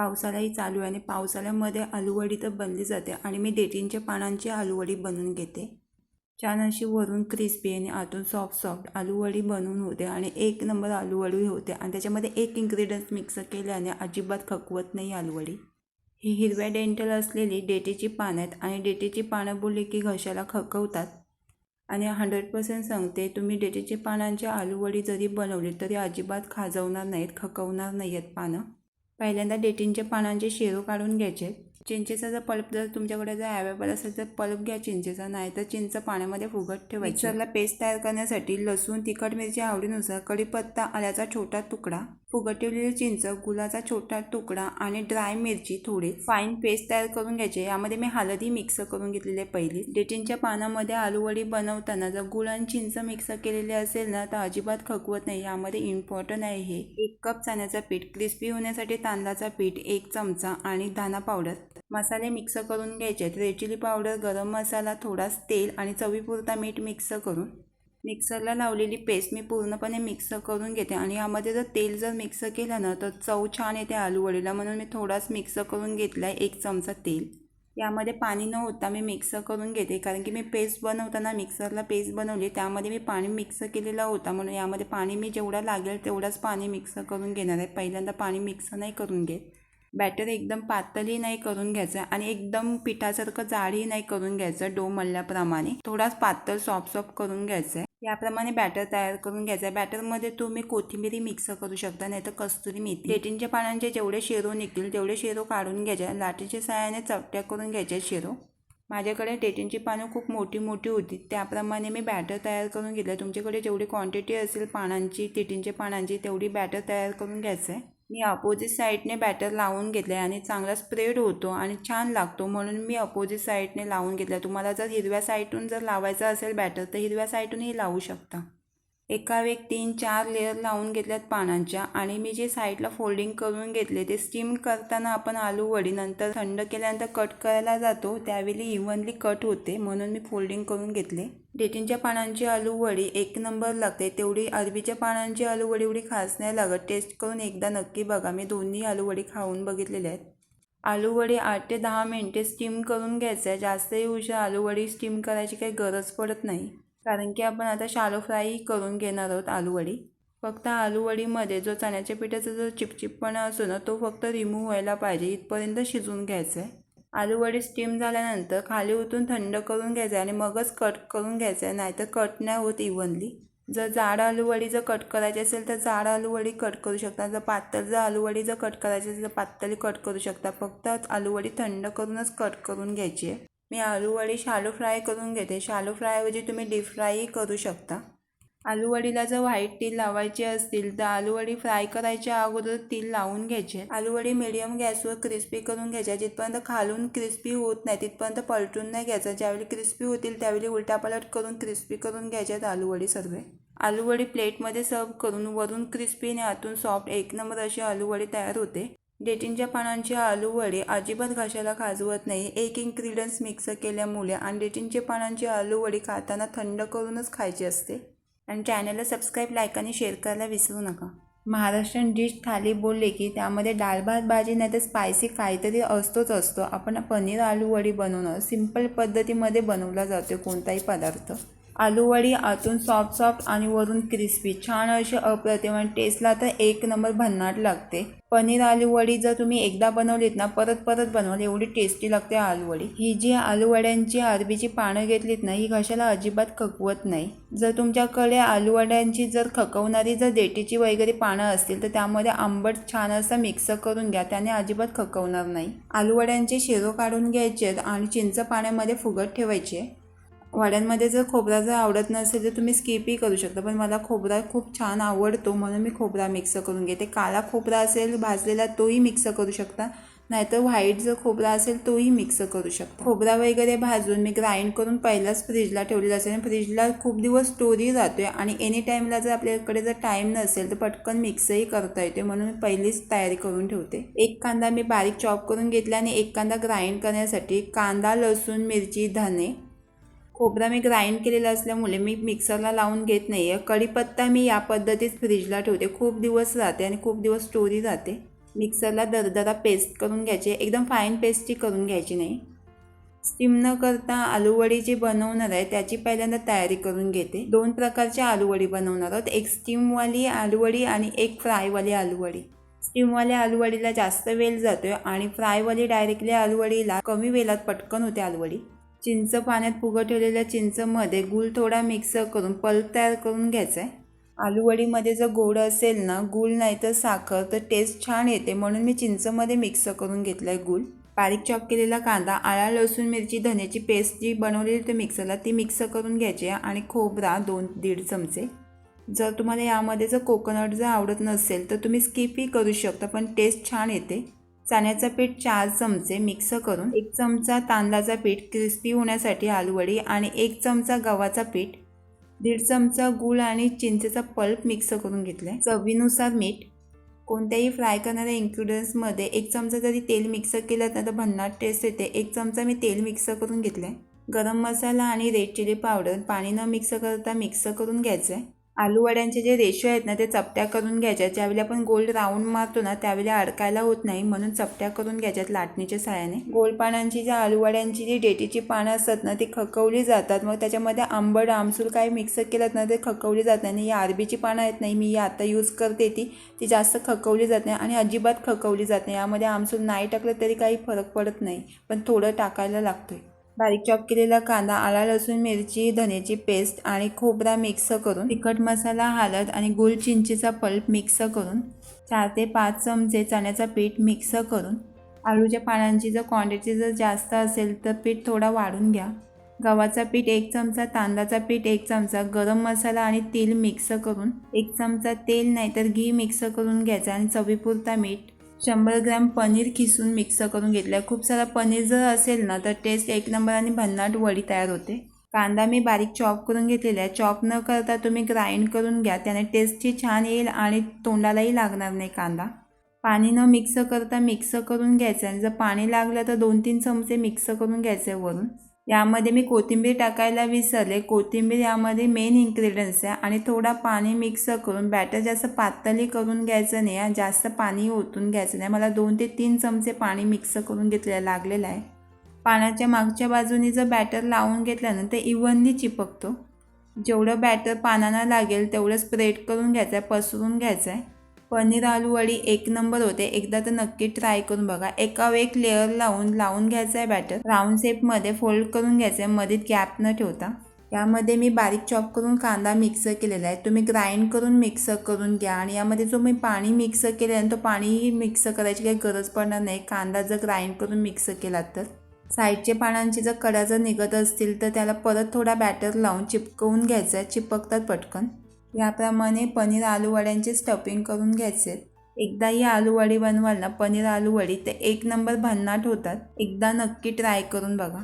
पावसाळाही चालू आहे आणि पावसाळ्यामध्ये आलूवडी तर बनली जाते आणि मी डेटिंगच्या पानांची आलूवडी बनवून घेते. छान अशी वरून क्रिस्पी आणि आतून सॉफ्ट सॉफ्ट आलूवडी बनवून होते आणि एक नंबर आलूवडी होते आणि त्याच्यामध्ये एक इन्ग्रेडियंट्स मिक्स केल्याने अजिबात खकवत नाही आलूवडी. ही हिरव्या डेंटल असलेली डेटीची पानं आहेत आणि डेटीची पानं बोलली की घशाला खकवतात. आणि हंड्रेड पर्सेंट सांगते तुम्ही डेटीची पानांची आलूवडी जरी बनवली तरी अजिबात खाजवणार नाहीत खकवणार नाही आहेत पानं. पहिल्यांदा डेटिंगच्या पानांचे शेरो काढून घ्यायचे. चिंचेचा जर पल्प जर तुमच्याकडे जर अवेलेबल असेल तर पल्प घ्या चिंचेचा नाही तर चिंच पाण्यामध्ये फुगत ठेवायची. मिक्सरला पेस्ट तयार करण्यासाठी लसूण तिखट मिरची आवडीनुसार कढीपत्ता आल्याचा छोटा तुकडा. फुगटवलेली चिंच गुलाचा छोटा तुकडा आणि ड्राय मिरची थोडी फाईन पेस्ट तयार करून घ्यायची. यामध्ये मी हळदी मिक्स करून घेतलेली आहे पहिली. डेटिंगच्या पानामध्ये आलूवडी बनवताना जर गुळ आणि चिंच मिक्स केलेली असेल ना तर अजिबात खकवत नाही. यामध्ये इम्पॉर्टंट आहे हे. एक कप चण्याचं पीठ क्रिस्पी होण्यासाठी तांदळाचा पीठ एक चमचा आणि धाना पावडर मसाले मिक्स करून घ्यायचे आहेत. रेड चिली पावडर गरम मसाला थोडाच तेल आणि चवीपुरता मीठ मिक्स करून. मिक्सरला लावलेली पेस्ट मी पूर्णपणे मिक्स करून घेते. आणि यामध्ये जर तेल जर मिक्स केलं ना तर चव छान येते आलूवडीला. म्हणून मी थोडाच मिक्स करून घेतला आहे एक चमचा तेल. यामध्ये पाणी न होता मी मिक्स करून घेते. कारण की मी पेस्ट बनवताना मिक्सरला पेस्ट बनवली त्यामध्ये मी पाणी मिक्स केलेला होता. म्हणून यामध्ये पाणी मी जेवढा लागेल तेवढाच पाणी मिक्स करून घेणार आहे. पहिल्यांदा पाणी मिक्स नाही करून घेत. बॅटर एकदम पातळही नाही करून घ्यायचं आणि एकदम पिठासारखं जाडही नाही करून घ्यायचं डो मळल्याप्रमाणे थोडाच पातळ सॉफ्ट सॉफ्ट करून घ्यायचं आहे याप्रमाणे बॅटर तयार करून घ्यायचा आहे. बॅटरमध्ये तुम्ही कोथिंबीरी मिक्स करू शकता नाही तर कस्तुरी मेथी. डेटिंगच्या पानांचे जेवढे शेरो निघतील तेवढे शेरो काढून घ्यायचे लाटीच्या साहाय्याने चपट्या करून घ्यायचे शेरो. माझ्याकडे डेटिंगची पानं खूप मोठी मोठी होती. त्याप्रमाणे मी बॅटर तयार करून घेतलं तुमच्याकडे जेवढी क्वांटिटी असेल पानांची टिटींच्या पानांची तेवढी बॅटर तयार करून घ्यायचं आहे. मी अपोजिट साईडने बॅटर लावून घेतलं आहे आणि चांगला स्प्रेड होतो आणि छान लागतो. म्हणून मी अपोजिट साईडने लावून घेतला तुम्हाला जर हिरव्या साईडून जर लावायचं असेल बॅटर तर हिरव्या साईडूनही लावू शकता. एका वेग तीन चार लेअर लावून घेतल्यात पानांच्या आणि मी जे साईडला फोल्डिंग करून घेतले ते स्टीम करताना आपण आलू वडी नंतर थंड केल्यानंतर कट करायला जातो. त्यावेळी इव्हनली कट होते. म्हणून मी फोल्डिंग करून घेतले. डेटिंगच्या पानांची आलू वडी एक नंबर लागते. तेवढी अरबीच्या पानांची आलूवडी एवढी खास नाही लागत. टेस्ट करून एकदा नक्की बघा. मी दोन्ही आलूवडी खाऊन बघितलेले आहेत. आलूवडी आठ ते दहा मिनटे स्टीम करून घ्यायचं. आहे जास्तही उशीर आलूवडी स्टीम करायची काही गरज पडत नाही. कारण की आपण आता शालो फ्राय करून घेणार आहोत आलूवडी. फक्त आलूवडीमध्ये जो चण्याच्या पिठाचा जो चिपचिपपणा असतो ना तो फक्त रिमूव्ह व्हायला पाहिजे. इथपर्यंत शिजवून घ्यायचं आहे आलूवडी स्टीम झाल्यानंतर खाली उतरून थंड करून घ्यायचं आहे आणि मगच कट करून घ्यायचं आहे. नाहीतर कट नाही होत इव्हनली जर जाड आलूवडी जर कट करायची असेल तर जाड आलूवडी कट करू शकता. जर पातळ जर आलूवडी जर कट करायची असेल तर पातळी कट करू शकता. फक्त आलूवडी थंड करूनच कट करून घ्यायची आहे. मी आलूवडी शालो फ्राय करून घेते. शालो फ्रायऐवजी तुम्ही डीप फ्रायही करू शकता. आलूवडीला जर व्हाईट तेल लावायचे असतील तर आलूवडी फ्राय करायच्या अगोदर तेल लावून घ्यायचे. आलूवडी मिडियम गॅसवर क्रिस्पी करून घ्यायच्या. जिथपर्यंत खालून क्रिस्पी होत नाही तिथपर्यंत पलटून नाही घ्यायचं. ज्यावेळी क्रिस्पी होतील त्यावेळी उलटापलट करून क्रिस्पी करून घ्यायच्यात आलूवडी सर्व. आलूवडी प्लेटमध्ये सर्व करून वरून क्रिस्पी आणि आतून सॉफ्ट एक नंबर अशी आलूवडी तयार होते. डेटिंगच्या पानांची आलूवडी अजिबात घशाला खाजवत नाही. एक इन्ग्रेडियंट्स मिक्स केल्यामुळे आणि डेटिंगच्या पानांची आलूवडी खाताना थंड करूनच खायची असते. आणि चॅनलला सबस्क्राईब लाईक आणि शेअर करायला विसरू नका. महाराष्ट्रीयन डिश थाली बोलले की त्यामध्ये डाळ भात भाजी नाही तर स्पायसी काहीतरी असतोच असतो. आपण पनीर आलू वडी बनवणं सिंपल पद्धतीमध्ये बनवला जातो कोणताही पदार्थ. आलूवडी आतून सॉफ्ट सॉफ्ट आणि वरून क्रिस्पी छान अशी अप्रतिम आणि टेस्टला तर एक नंबर भन्नाट लागते. पनीर आलूवडी जर तुम्ही एकदा बनवलीत ना परत परत बनवली एवढी टेस्टी लागते आलूवडी. ही जी आलूवड्यांची अरबीची पानं घेतलीत ना ही घशाला अजिबात खकवत नाही. जर तुमच्याकडे आलूवड्यांची जर खकवणारी जर देटीची वगैरे पानं असतील तर त्यामध्ये आंबट छान असं मिक्स करून घ्या त्याने अजिबात खकवणार नाही. आलूवड्यांचे शिरो काढून घ्यायचे आणि चिंच पाण्यामध्ये फुगत ठेवायचे. वड्यांमध्ये जर खोबरा जर आवडत नसेल तर तुम्ही स्किपही करू शकता. पण मला खोबरा खूप छान आवडतो म्हणून मी खोबरा मिक्स करून घेते. काळा खोबरा असेल भाजलेला तोही मिक्स करू शकता. नाहीतर व्हाईट जर खोबरा असेल तोही मिक्स करू शकता. खोबरा वगैरे भाजून मी ग्राइंड करून पहिलाच फ्रीजला ठेवलेला असेल. आणि फ्रीजला खूप दिवस स्टोरी राहतो आहे आणि एनी टाईमला जर आपल्याकडे जर टाईम नसेल तर पटकन मिक्सही करता येते म्हणून मी पहिलीच तयारी करून ठेवते. एक कांदा मी बारीक चॉप करून घेतला आणि एक कांदा ग्राइंड करण्यासाठी कांदा लसूण मिरची धने खोबरा मी ग्राइंड केलेला असल्यामुळे मी मिक्सरला लावून घेत नाही आहे कढीपत्ता मी या पद्धतीत फ्रीजला ठेवते. खूप दिवस राहते आणि खूप दिवस स्टोरी राहते. मिक्सरला दरदरा पेस्ट करून घ्यायची. एकदम फाईन पेस्टची करून घ्यायची नाही. स्टीम न करता आलूवडी जी बनवणार आहे त्याची पहिल्यांदा तयारी करून घेते. दोन प्रकारच्या आलूवडी बनवणार आहोत. एक स्टीमवाली आलूवडी आणि एक फ्रायवाली आलूवडी. स्टीमवाल्या आलूवडीला जास्त वेल जातोय आणि फ्रायवाली डायरेक्टली आलूवडीला कमी वेळात पटकन होते आलूवडी. चिंच पाण्यात फुगत ठेवलेल्या चिंचमध्ये गूळ थोडा मिक्स करून पल्प तयार करून घ्यायचा आहे आलूवडीमध्ये जर गोड असेल ना गूळ नाही तर साखर तर टेस्ट छान येते म्हणून मी चिंचमध्ये मिक्स करून घेतलं आहे गूळ. बारीक चॉप केलेला कांदा आळा लसूण मिरची धन्याची पेस्ट जी बनवलेली ते मिक्सरला ती मिक्स करून घ्यायची आहे आणि खोबरा दोन दीड चमचे. जर तुम्हाला यामध्ये जर कोकोनट जर आवडत नसेल तर तुम्ही स्किपही करू शकता पण टेस्ट छान येते. चण्याचं पीठ चार चमचे मिक्स करून एक चमचा तांदळाचा पीठ क्रिस्पी होण्यासाठी आलूवडी आणि एक चमचा गव्हाचा पीठ दीड चमचा गूळ आणि चिंचेचा पल्प मिक्स करून घेतला चवीनुसार मीठ कोणत्याही फ्राय करणाऱ्या इन्ग्रेडियंट्समध्ये एक चमचा जरी तेल मिक्स केलं तर भन्नाट टेस्ट येते. एक चमचा मी तेल मिक्स करून घेतलं आहे गरम मसाला आणि रेड चिली पावडर पाणी न मिक्स करता मिक्स करून घ्यायचं आहे आलूवड्यांचे जे रेशो आहेत ना ते चपट्या करून घ्यायच्या ज्यावेळी आपण गोल्ड राऊंड मारतो ना त्यावेळी अडकायला होत नाही म्हणून चपट्या करून घ्यायच्यात लाटणीच्या साह्याने. गोल पानांची ज्या आलूवड्यांची जी डेटीची पानं असतात ना ती खकवली जातात. मग त्याच्यामध्ये आंबट आमसूल काही मिक्स केलं ना ते खकवली जात नाही. ही अरबीची पानं आहेत नाही मी आता यूज करते ती. ती जास्त खकवली जात नाही आणि अजिबात खकवली जात नाही. यामध्ये आमसूल नाही टाकलं तरी काही फरक पडत नाही. पण थोडं टाकायला लागतोय. बारीक चॉप केलेला कांदा आला लसूण मिरची धन्याची पेस्ट आणि खोबरा मिक्स करून तिखट मसाला हळद आणि गुळ चिंचेचा पल्प मिक्स करून चार ते पाच चमचे चण्याचा पीठ मिक्स करून आलूच्या पानांची जर क्वांटिटी जर जास्त असेल तर पीठ थोडा वाढून घ्या. गव्हाचा पीठ एक चमचा तांदळाचा पीठ एक चमचा गरम मसाला आणि तेल मिक्स करून एक चमचा तेल नाहीतर घी मिक्स करून घ्यायचा आणि चवीपुरता मीठ शंभर ग्रॅम पनीर खिसून मिक्स करून घेतलं आहे खूप सारा पनीर जर असेल ना तर टेस्ट एक नंबर आणि भन्नाट वडी तयार होते. कांदा मी बारीक चॉप करून घेतलेला आहे. चॉप न करता तुम्ही ग्राइंड करून घ्या. त्याने टेस्टची छान येईल आणि तोंडालाही लागणार नाही कांदा. पाणी न मिक्स करता मिक्स करून घ्यायचं आणि जर पाणी लागलं तर दोन तीन चमचे मिक्स करून घ्यायचे वरून. यामध्ये मी कोथिंबीर टाकायला विसरले. कोथिंबीर यामध्ये मेन इन्ग्रेडियंट्स आहे आणि थोडा पाणी मिक्स करून बॅटर जास्त पातळी करून घ्यायचं नाही आहे जास्त पाणी ओतून घ्यायचं नाही. मला दोन ते तीन चमचे पाणी मिक्स करून घेतलेलं लागलेलं आहे. पाण्याच्या मागच्या बाजूनी जर बॅटर लावून घेतलं ना इव्हनली चिपकतो. जेवढं बॅटर पानांना लागेल तेवढं स्प्रेड करून घ्यायचं आहे पसरून घ्यायचं आहे. पनीर आलू वडी एक नंबर होते. एकदा तर नक्की ट्राय करून बघा. एकावर एक लेअर लावून लावून घ्यायचं आहे बॅटर राऊंड शेपमध्ये फोल्ड करून घ्यायचं आहे मध्ये गॅप न ठेवता. यामध्ये मी बारीक चॉप करून कांदा मिक्स केलेला आहे. तुम्ही ग्राइंड करून मिक्स करून घ्या. आणि यामध्ये जो मी पाणी मिक्स केलं आहे तो पाणीही मिक्स करायची काही गरज पडणार नाही. कांदा जर ग्राइंड करून मिक्स केला तर. साईडचे पानांची जर कडा जर निघत असतील तर त्याला परत थोडा बॅटर लावून चिपकवून घ्यायचं आहे चिपकतात पटकन. याप्रमाणे पनीर आलूवड्यांचे स्टफिंग करून घ्यायचे. एकदा ही आलूवडी बनवाल ना पनीर आलूवडी ते एक नंबर भन्नाट होतात. एकदा नक्की ट्राय करून बघा.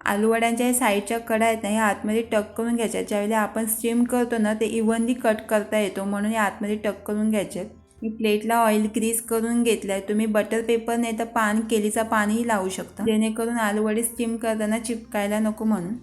आलूवड्यांच्या साईडच्या कडा आहेत ना ह्या आतमध्ये टक करून घ्यायच्या. ज्यावेळी आपण स्टीम करतो ना ते इव्हनली कट करता येतो म्हणून या आतमध्ये टक करून घ्यायचे. मी प्लेटला ऑइल ग्रीस करून घेतलं आहे तुम्ही बटर पेपर नाही तर पान केलीचा पाणीही लावू शकता. जेणेकरून आलूवडी स्टीम करताना चिपकायला नको म्हणून.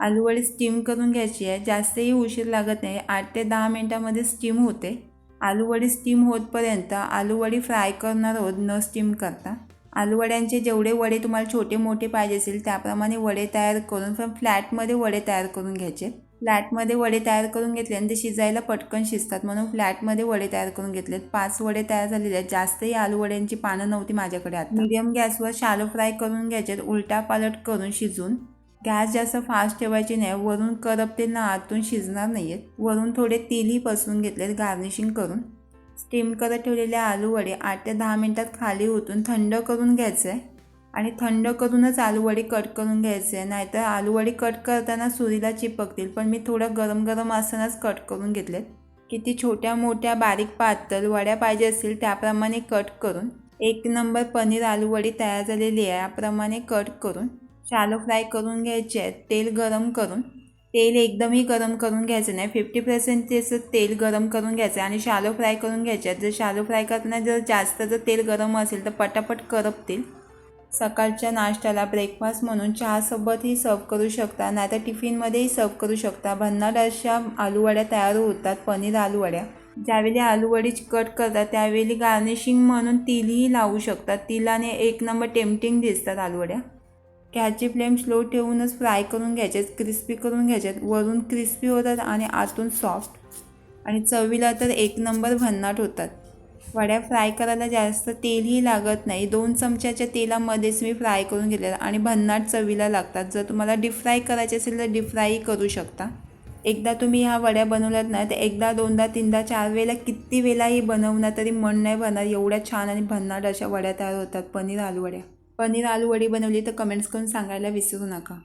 आलूवडी स्टीम करून घ्यायची आहे. जास्तही उशीर लागत नाही. आठ ते दहा मिनटामध्ये स्टीम होते. आलूवडी स्टीम होतपर्यंत आलूवडी फ्राय करणार आहोत. न स्टीम करता. आलूवड्यांचे जेवढे वडे तुम्हाला छोटे मोठे पाहिजे असेल त्याप्रमाणे वडे तयार करून पण फ्लॅटमध्ये वडे तयार करून घ्यायचे. फ्लॅटमध्ये वडे तयार करून घेतले आणि ते शिजायला पटकन शिजतात. म्हणून फ्लॅटमध्ये वडे तयार करून घेतलेत. पाच वडे तयार झालेले आहेत. जास्तही आलूवड्यांची पानं नव्हती माझ्याकडे आता. मिडियम गॅसवर शालो फ्राय करून घ्यायचे उलटा पालट करून शिजून गॅस जास्त फास्ट ठेवायची नाही वरून करप ना आतून शिजणार नाही आहेत वरून थोडे तेलही पसरून घेतलेत गार्निशिंग करून. स्टीम करत ठेवलेले आलूवडे आठ ते दहा मिनटात खाली ओतून थंड करून घ्यायचं आहे आणि थंड करूनच आलूवडी कट करून घ्यायचे आहे नाहीतर आलूवडी कट करताना सुरीला चिपकतील. पण मी थोडं गरम गरम असतानाच कट करून घेतलेत. किती छोट्या मोठ्या बारीक पातळ वड्या पाहिजे असतील त्याप्रमाणे कट करून. एक नंबर पनीर आलूवडी तयार झालेली आहे याप्रमाणे कट करून. शालो फ्राय करून घ्यायचे आहेत. तेल गरम करून. तेल एकदमही गरम करून घ्यायचं नाही. फिफ्टी पर्सेंट त्याचं तेल गरम करून घ्यायचं आणि शालो फ्राय करून घ्यायचे आहेत. जर शालो फ्राय करताना जर जास्त जर तेल गरम असेल तर पटापट करपतील. सकाळच्या नाश्त्याला ब्रेकफास्ट म्हणून चहासोबतही सर्व करू शकता. नाहीतर टिफिनमध्येही सर्व करू शकता. भन्नाट अशा आलूवड्या तयार होतात. पनीर आलूवड्या. ज्यावेळी आलूवडी कट करतात त्यावेळी गार्निशिंग म्हणून तिलही लावू शकतात. तिलाने एक नंबर टेम्पटिंग दिसतात आलूवड्या. ह्याची फ्लेम स्लो ठेवूनच फ्राय करून घ्यायच्यात क्रिस्पी करून घ्यायच्यात वरून क्रिस्पी होतात आणि आतून सॉफ्ट. आणि चवीला तर एक नंबर भन्नाट होतात. वड्या फ्राय करायला जास्त तेलही लागत नाही. दोन चमच्याच्या तेलामध्येच मी फ्राय करून घेतलेला आणि भन्नाट चवीला लागतात. जर तुम्हाला डीप फ्राय करायचे असेल तर डीप फ्रायही करू शकता. एकदा तुम्ही ह्या वड्या बनवल्यात ना तर एकदा दोनदा तीनदा चार वेळेला किती वेळाही बनवणार तरी मन नाही भरणार. एवढ्या छान आणि भन्नाट अशा वड्या तयार होतात पनीर आलू वड्या. पनीर आलू वडी बनवली तर कमेंट्स करून सांगायला विसरू नका.